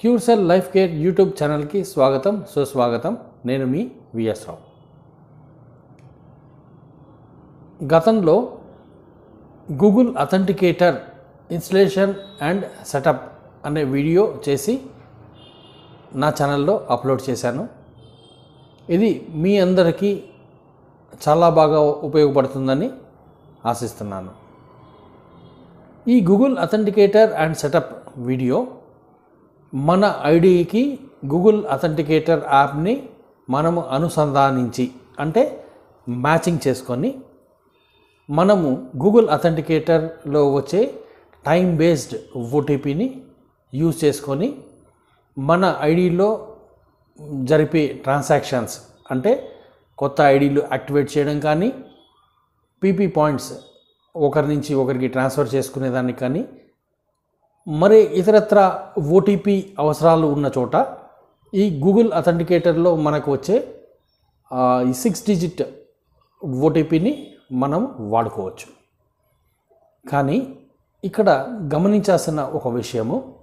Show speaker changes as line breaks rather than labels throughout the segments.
క్యూర్సెల్ life care YouTube ఛానల్కి స్వాగతం. సుస్వాగతం. నేను మీ విఎస్ రావు. గతంలో Google authenticator installation and setup అనే వీడియో చేసి నా ఛానల్లో అప్లోడ్ చేశాను. ఇది మీ అందరికీ చాలా బాగా ఉపయోగపడుతుందని ఆశిస్తున్నాను. ఈ Google authenticator and setup video మన ఐడికి గూగుల్ అథెంటికేటర్ యాప్ని మనము అనుసంధానించి అంటే మ్యాచింగ్ చేసుకొని మనము గూగుల్ అథెంటికేటర్లో వచ్చే టైం బేస్డ్ ఓటీపీని యూజ్ చేసుకొని మన ఐడిలో జరిపే ట్రాన్సాక్షన్స్ అంటే కొత్త ఐడీలు యాక్టివేట్ చేయడం కానీ పీపీ పాయింట్స్ ఒకరి నుంచి ఒకరికి ట్రాన్స్ఫర్ చేసుకునేదానికి కానీ మరి ఇతరత్ర ఓటీపీ అవసరాలు ఉన్న చోట ఈ గూగుల్ అథెంటికేటర్లో మనకు వచ్చే ఈ సిక్స్ డిజిట్ ఓటీపీని మనం వాడుకోవచ్చు. కానీ ఇక్కడ గమనించాల్సిన ఒక విషయము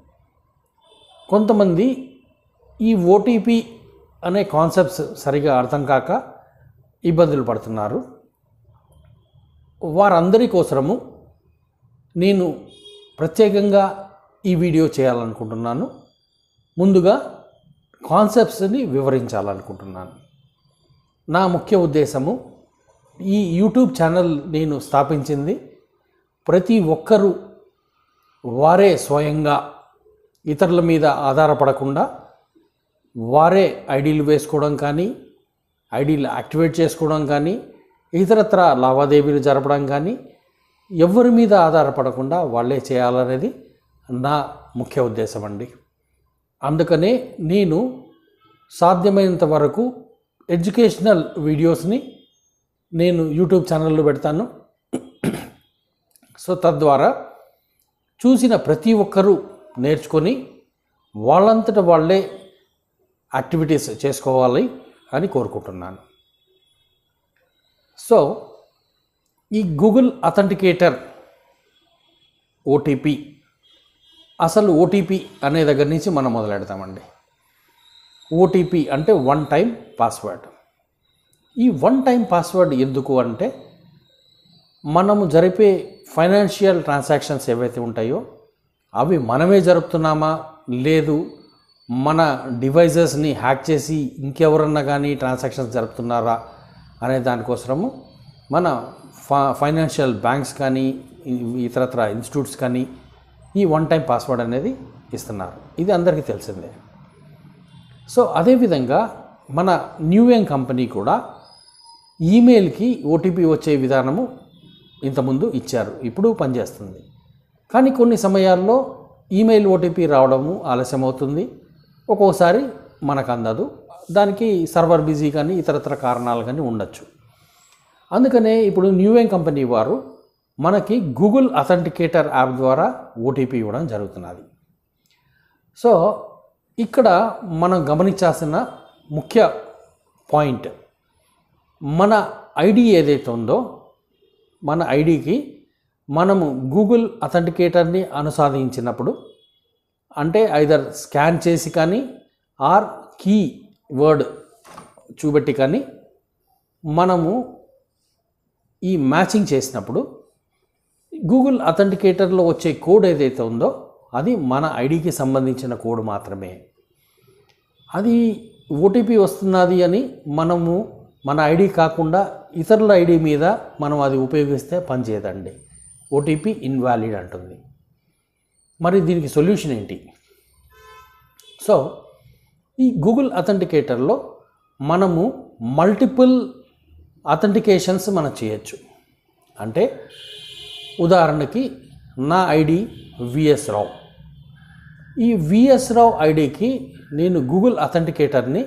కొంతమంది ఈ ఓటీపీ అనే కాన్సెప్ట్స్ సరిగా అర్థం కాక ఇబ్బందులు పడుతున్నారు. వారందరి కోసము నేను ప్రత్యేకంగా ఈ వీడియో చేయాలనుకుంటున్నాను. ముందుగా కాన్సెప్ట్స్ని వివరించాలనుకుంటున్నాను. నా ముఖ్య ఉద్దేశము ఈ యూట్యూబ్ ఛానల్ నేను స్థాపించింది ప్రతి ఒక్కరూ వారే స్వయంగా ఇతరుల మీద ఆధారపడకుండా వారే ఐడీలు వేసుకోవడం కానీ ఐడీలు యాక్టివేట్ చేసుకోవడం కానీ ఇతరత్ర లావాదేవీలు జరపడం కానీ ఎవరి మీద ఆధారపడకుండా వాళ్ళే చేయాలనేది నా ముఖ్య ఉద్దేశం అండి. అందుకనే నేను సాధ్యమైనంత వరకు ఎడ్యుకేషనల్ వీడియోస్ని నేను యూట్యూబ్ ఛానల్లో పెడతాను. సో తద్వారా చూసిన ప్రతి ఒక్కరూ నేర్చుకొని వాళ్ళంతట వాళ్ళే యాక్టివిటీస్ చేసుకోవాలి అని కోరుకుంటున్నాను. సో ఈ గూగుల్ అథెంటికేటర్ ఓటీపీ అసలు ఓటీపీ అనే దగ్గర నుంచి మనం మొదలెడతామండి. ఓటీపీ అంటే వన్ టైం పాస్వర్డ్. ఈ వన్ టైం పాస్వర్డ్ ఎందుకు అంటే మనము జరిపే ఫైనాన్షియల్ ట్రాన్సాక్షన్స్ ఏవైతే ఉంటాయో అవి మనమే జరుపుతున్నామా? లేదు. మన డివైజెస్ని హ్యాక్ చేసి ఇంకెవరన్నా కానీ ట్రాన్సాక్షన్స్ జరుపుతున్నారా? అనే దానికోసము మన ఫైనాన్షియల్ బ్యాంక్స్ కానీ ఇతరత్ర ఇన్స్టిట్యూట్స్ కానీ ఈ వన్ టైం పాస్వర్డ్ అనేది ఇస్తున్నారు. ఇది అందరికీ తెలిసిందే. సో అదేవిధంగా మన న్యూఎన్ కంపెనీ కూడా ఈమెయిల్కి ఓటీపీ వచ్చే విధానము ఇంతకుముందు ఇచ్చారు. ఇప్పుడు పనిచేస్తుంది. కానీ కొన్ని సమయాల్లో ఈమెయిల్ ఓటీపీ రావడము ఆలస్యం అవుతుంది ఒక్కోసారి మనకు అందదు. దానికి సర్వర్ బిజీ కానీ ఇతరత్ర కారణాలు కానీ ఉండొచ్చు. అందుకనే ఇప్పుడు న్యూఎన్ కంపెనీ వారు మనకి గూగుల్ అథెంటికేటర్ యాప్ ద్వారా ఓటీపీ ఇవ్వడం జరుగుతున్నది. సో ఇక్కడ మనం గమనించాల్సిన ముఖ్య పాయింట్ మన ఐడి ఏదైతే ఉందో మన ఐడికి మనము గూగుల్ అథెంటికేటర్ని అనుసాదించినప్పుడు అంటే ఐదర్ స్కాన్ చేసి కానీ ఆర్ కీ వర్డ్ చూపెట్టి కానీ మనము ఈ మ్యాచింగ్ చేసినప్పుడు గూగుల్ అథెంటికేటర్లో వచ్చే కోడ్ ఏదైతే ఉందో అది మన ఐడికి సంబంధించిన కోడ్ మాత్రమే. అది ఓటీపీ వస్తున్నది అని మనము మన ఐడి కాకుండా ఇతరుల ఐడి మీద మనం అది ఉపయోగిస్తే పనిచేయదండి. ఓటీపీ ఇన్వాలిడ్ అంటుంది. మరి దీనికి సొల్యూషన్ ఏంటి? సో ఈ గూగుల్ అథెంటికేటర్లో మనము మల్టిపుల్ అథెంటికేషన్స్ మనం చేయొచ్చు. అంటే ఉదాహరణకి నా ఐడి విఎస్ రావు. ఈ విఎస్ రావు ఐడికి నేను గూగుల్ అథెంటికేటర్ని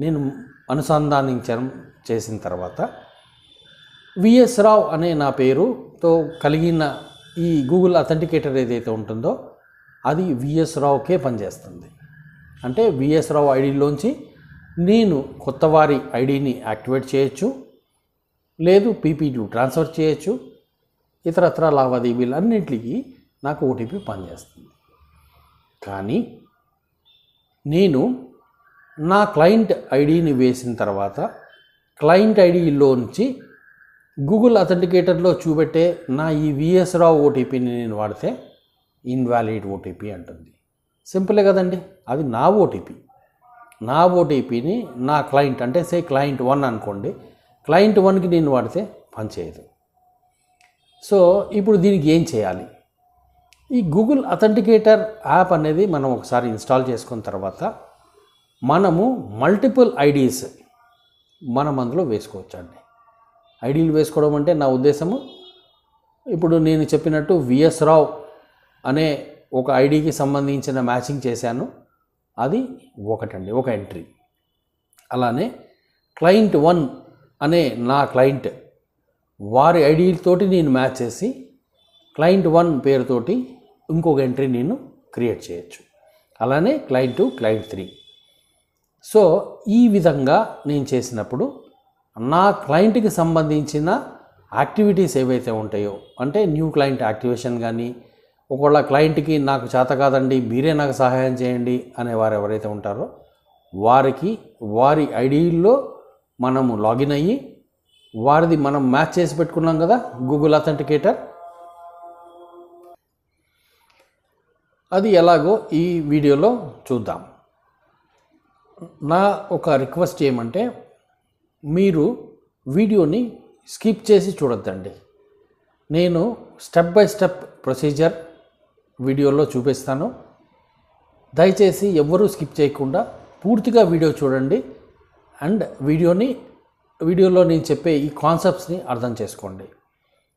నేను అనుసంధానించడం చేసిన తర్వాత విఎస్ రావు అనే నా పేరుతో కలిగిన ఈ గూగుల్ అథెంటికేటర్ ఏదైతే ఉంటుందో అది విఎస్ రావుకే పనిచేస్తుంది. అంటే విఎస్ రావు ఐడిలోంచి నేను కొత్త వారి ఐడిని యాక్టివేట్ చేయొచ్చు లేదు పీపీటీ ట్రాన్స్ఫర్ చేయొచ్చు ఇతరత్ర లావాదేవీలు అన్నింటికి నాకు ఓటీపీ పనిచేస్తుంది. కానీ నేను నా క్లయింట్ ఐడిని వేసిన తర్వాత క్లయింట్ ఐడిలోంచి గూగుల్ అథెంటికేటర్లో చూపెట్టే నా ఈ విఎస్ రావు ఓటీపీని నేను వాడితే ఇన్వాలిడ్ ఓటీపీ అంటుంది. సింపులే కదండి అది నా ఓటీపీ నా ఓటీపీని నా క్లయింట్ అంటే సే క్లయింట్ వన్ అనుకోండి క్లయింట్ వన్కి నేను వాడితే పనిచేయదు సో ఇప్పుడు దీనికి ఏం చేయాలి? ఈ గూగుల్ అథెంటికేటర్ యాప్ అనేది మనం ఒకసారి ఇన్స్టాల్ చేసుకున్న తర్వాత మనము మల్టిపుల్ ఐడీస్ మనం అందులో వేసుకోవచ్చు అండి ఐడీలు వేసుకోవడం అంటే నా ఉద్దేశము ఇప్పుడు నేను చెప్పినట్టు విఎస్ రావు అనే ఒక ఐడికి సంబంధించిన మ్యాచింగ్ చేశాను. అది ఒకటండి ఒక ఎంట్రీ అలానే క్లయింట్ వన్ అనే నా క్లయింట్ వారి ఐడీతోటి నేను మ్యాచ్ చేసి క్లయింట్ వన్ పేరుతోటి ఇంకొక ఎంట్రీ నేను క్రియేట్ చేయొచ్చు. అలానే client two client three. So ఈ విధంగా నేను చేసినప్పుడు నా క్లయింట్కి సంబంధించిన యాక్టివిటీస్ ఏవైతే ఉంటాయో అంటే న్యూ క్లయింట్ యాక్టివేషన్ కానీ ఒకవేళ క్లయింట్కి నాకు చేత కాదండి మీరే నాకు సహాయం చేయండి అనేవారు ఎవరైతే ఉంటారో వారికి వారి ఐడీల్లో మనము లాగిన్ అయ్యి వారిది మనం మ్యాచ్ చేసి పెట్టుకున్నాం కదా గూగుల్ అథెంటికేటర్ అది ఎలాగో ఈ వీడియోలో చూద్దాం. నా ఒక రిక్వెస్ట్ ఏమంటే మీరు వీడియోని స్కిప్ చేసి చూడొద్దండి. నేను స్టెప్ బై స్టెప్ ప్రొసీజర్ వీడియోలో చూపిస్తాను. దయచేసి ఎవ్వరూ స్కిప్ చేయకుండా పూర్తిగా వీడియో చూడండి. అండ్ వీడియోని వీడియోలో నేను చెప్పే ఈ కాన్సెప్ట్స్ని అర్థం చేసుకోండి.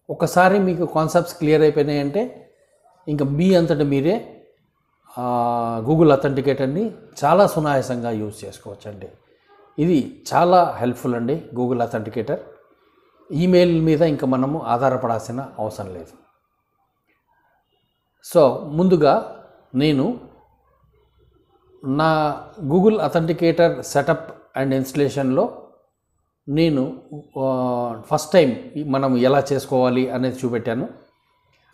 ఒకసారి మీకు కాన్సెప్ట్స్ క్లియర్ అయిపోయినాయంటే ఇంకా మీ అంతటి మీరే గూగుల్ అథెంటికేటర్ని చాలా సునాయాసంగా యూజ్ చేసుకోవచ్చండి. ఇది చాలా హెల్ప్ఫుల్ అండి గూగుల్ అథెంటికేటర్ ఈమెయిల్ మీద ఇంకా మనము ఆధారపడాల్సిన అవసరం లేదు. సో ముందుగా నేను నా గూగుల్ అథెంటికేటర్ సెటప్ అండ్ ఇన్స్టలేషన్లో నేను ఫస్ట్ టైం మనం ఎలా చేసుకోవాలి అనేది చూపెట్టాను.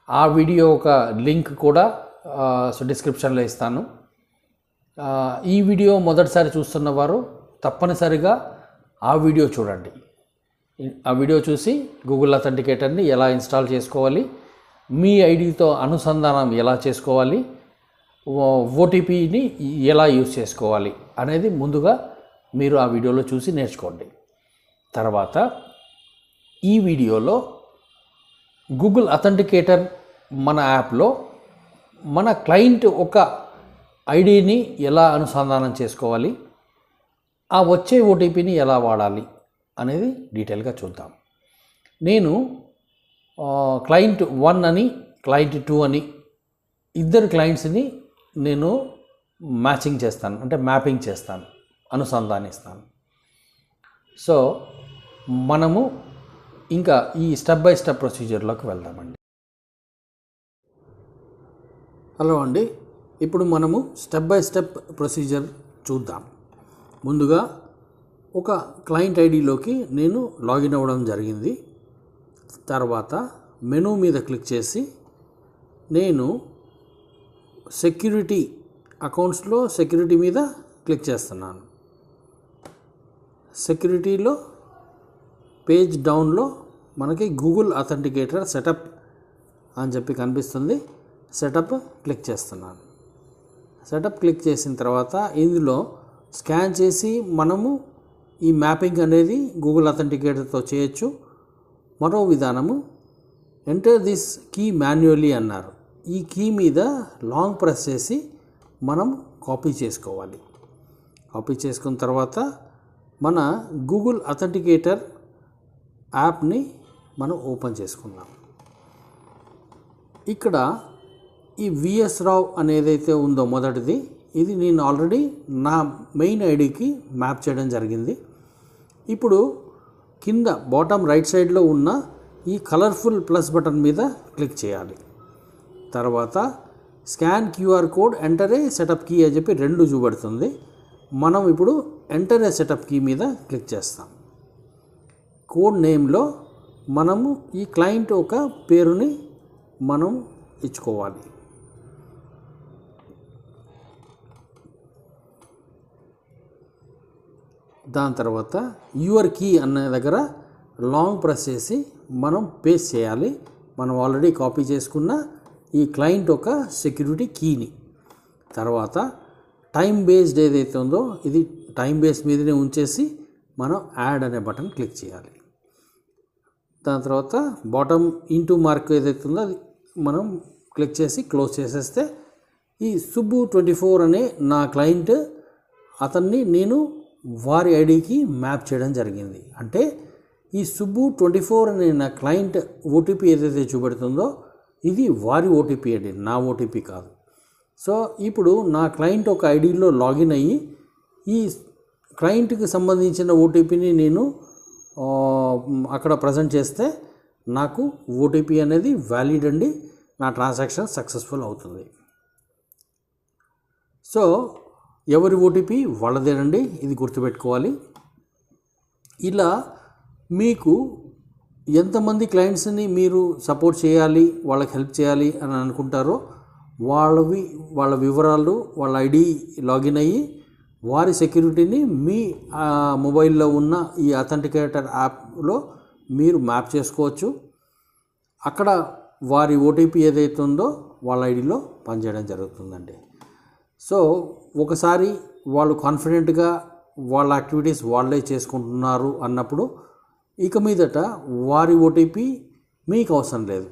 ఆ వీడియో ఒక లింక్ కూడా సో డిస్క్రిప్షన్లో ఇస్తాను. ఈ వీడియో మొదటిసారి చూస్తున్న వారు తప్పనిసరిగా ఆ వీడియో చూడండి. ఆ వీడియో చూసి గూగుల్ అథెంటికేటర్ని ఎలా ఇన్స్టాల్ చేసుకోవాలి మీ ఐడితో అనుసంధానం ఎలా చేసుకోవాలి ఓటీపీని ఎలా యూజ్ చేసుకోవాలి అనేది ముందుగా మీరు ఆ వీడియోలో చూసి నేర్చుకోండి. తర్వాత ఈ వీడియోలో గూగుల్ అథెంటికేటర్ మన యాప్లో మన క్లయింట్ ఒక ఐడిని ఎలా అనుసంధానం చేసుకోవాలి ఆ వచ్చే ఓటీపీని ఎలా వాడాలి అనేది డీటెయిల్గా చూద్దాం. నేను క్లయింట్ వన్ అని క్లయింట్ టూ అని ఇద్దరు క్లయింట్స్ని నేను మ్యాచింగ్ చేస్తాను అంటే మ్యాపింగ్ చేస్తాను అనుసంధానిస్తాను. సో మనము ఇంకా ఈ స్టెప్ బై స్టెప్ ప్రొసీజర్లోకి వెళ్దామండి. హలో అండి. ఇప్పుడు మనము స్టెప్ బై స్టెప్ ప్రొసీజర్ చూద్దాం. ముందుగా ఒక క్లయింట్ ఐడిలోకి నేను లాగిన్ అవ్వడం జరిగింది. తర్వాత మెనూ మీద క్లిక్ చేసి నేను సెక్యూరిటీ అకౌంట్స్లో సెక్యూరిటీ మీద క్లిక్ చేస్తున్నాను. సెక్యూరిటీలో పేజ్ డౌన్లో మనకి గూగుల్ అథెంటికేటర్ సెటప్ అని చెప్పి కనిపిస్తుంది. సెటప్ క్లిక్ చేస్తున్నాను. సెటప్ క్లిక్ చేసిన తర్వాత ఇందులో స్కాన్ చేసి మనము ఈ మ్యాపింగ్ అనేది గూగుల్ అథెంటికేటర్తో చేయొచ్చు. మరో విధానము ఎంటర్ దిస్ కీ మాన్యువల్లీ అన్నారు. ఈ కీ మీద లాంగ్ ప్రెస్ చేసి మనం కాపీ చేసుకోవాలి. కాపీ చేసుకున్న తర్వాత మన గూగుల్ అథెంటికేటర్ యాప్ని మనం ఓపెన్ చేసుకుందాం ఇక్కడ ఈ విఎస్ రావ్ అనేదైతే ఉందో మొదటిది ఇది నేను ఆల్రెడీ నా మెయిన్ ఐడికి మ్యాప్ చేయడం జరిగింది. ఇప్పుడు కింద బాటమ్ రైట్ సైడ్లో ఉన్న ఈ కలర్ఫుల్ ప్లస్ బటన్ మీద క్లిక్ చేయాలి. తర్వాత scan QR code enter setup key అని చెప్పి రెండు చూపెడుతుంది. మనం ఇప్పుడు ఎంటర్ ఏ సెటప్ కీ మీద క్లిక్ చేస్తాం. కోడ్ నేమ్లో మనము ఈ క్లయింట్ ఒక పేరుని మనం ఇచ్చుకోవాలి. దాని తర్వాత యువర్ కీ అనే దగ్గర లాంగ్ ప్రెస్ చేసి మనం పేస్ట్ చేయాలి. మనం ఆల్రెడీ కాపీ చేసుకున్న ఈ క్లయింట్ ఒక సెక్యూరిటీ కీని. తర్వాత టైం బేస్డ్ ఏదైతే ఉందో ఇది టైం బేస్ మీదనే ఉంచేసి మనం యాడ్ అనే బటన్ క్లిక్ చేయాలి. దాని తర్వాత బాటమ్ ఇంటూ మార్క్ ఏదైతే ఉందో అది మనం క్లిక్ చేసి క్లోజ్ చేసేస్తే ఈ సుబ్బు ట్వంటీ ఫోర్ అనే నా క్లయింట్ అతన్ని నేను వారి ఐడికి మ్యాప్ చేయడం జరిగింది. అంటే ఈ సుబ్బు ట్వంటీ ఫోర్ అనే నా క్లయింట్ ఓటీపీ ఏదైతే చూపెడుతుందో ఇది వారి ఓటీపీ అండి. నా ఓటీపీ కాదు. సో ఇప్పుడు నా క్లయింట్ ఒక ఐడిలో లాగిన్ అయ్యి ఈ క్లయింట్కి సంబంధించిన ఓటీపీని నేను అక్కడ ప్రజెంట్ చేస్తే నాకు ఓటీపీ అనేది వ్యాలిడ్ అండి నా ట్రాన్సాక్షన్ సక్సెస్ఫుల్ అవుతుంది. సో ఎవరి ఓటీపీ వాళ్ళదేనండి ఇది గుర్తుపెట్టుకోవాలి. ఇలా మీకు ఎంతమంది క్లయింట్స్ని మీరు సపోర్ట్ చేయాలి వాళ్ళకి హెల్ప్ చేయాలి అని అనుకుంటారో వాళ్ళవి వాళ్ళ వివరాలు వాళ్ళ ఐడి లాగిన్ అయ్యి వారి సెక్యూరిటీని మీ మొబైల్లో ఉన్న ఈ అథెంటికేటర్ యాప్లో మీరు మ్యాప్ చేసుకోవచ్చు. అక్కడ వారి ఓటీపీ ఏదైతే ఉందో వాళ్ళ ఐడిలో పనిచేయడం జరుగుతుందండి. సో ఒకసారి వాళ్ళు కాన్ఫిడెంట్గా వాళ్ళ యాక్టివిటీస్ వాళ్ళే చేసుకుంటున్నారు అన్నప్పుడు ఇక మీదట వారి ఓటీపీ మీకు అవసరం లేదు.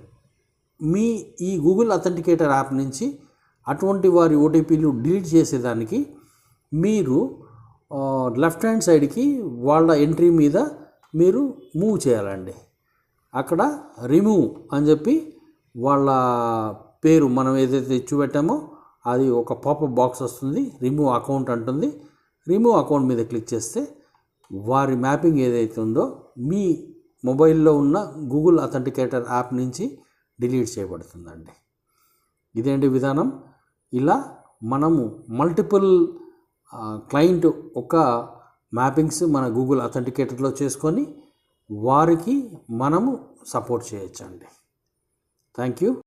మీ ఈ గూగుల్ అథెంటికేటర్ యాప్ నుంచి అటువంటి వారి ఓటీపీలు డిలీట్ చేసేదానికి మీరు లెఫ్ట్ హ్యాండ్ సైడ్కి వాళ్ళ ఎంట్రీ మీద మీరు మూవ్ చేయాలండి. అక్కడ రిమూవ్ అని చెప్పి వాళ్ళ పేరు మనం ఏదైతే చూపెట్టామో అది ఒక పాపప్ బాక్స్ వస్తుంది రిమూవ్ అకౌంట్ అంటుంది. రిమూవ్ అకౌంట్ మీద క్లిక్ చేస్తే వారి మ్యాపింగ్ ఏదైతే ఉందో మీ మొబైల్లో ఉన్న గూగుల్ అథెంటికేటర్ యాప్ నుంచి డిలీట్ చేయబడుతుందండి. ఇదేంటి విధానం? ఇలా మనము మల్టిపుల్ క్లయింట్ ఒక మ్యాపింగ్స్ మన గూగుల్ అథెంటికేటర్లో చేసుకొని వారికి మనము సపోర్ట్ చేయొచ్చండి. Thank you.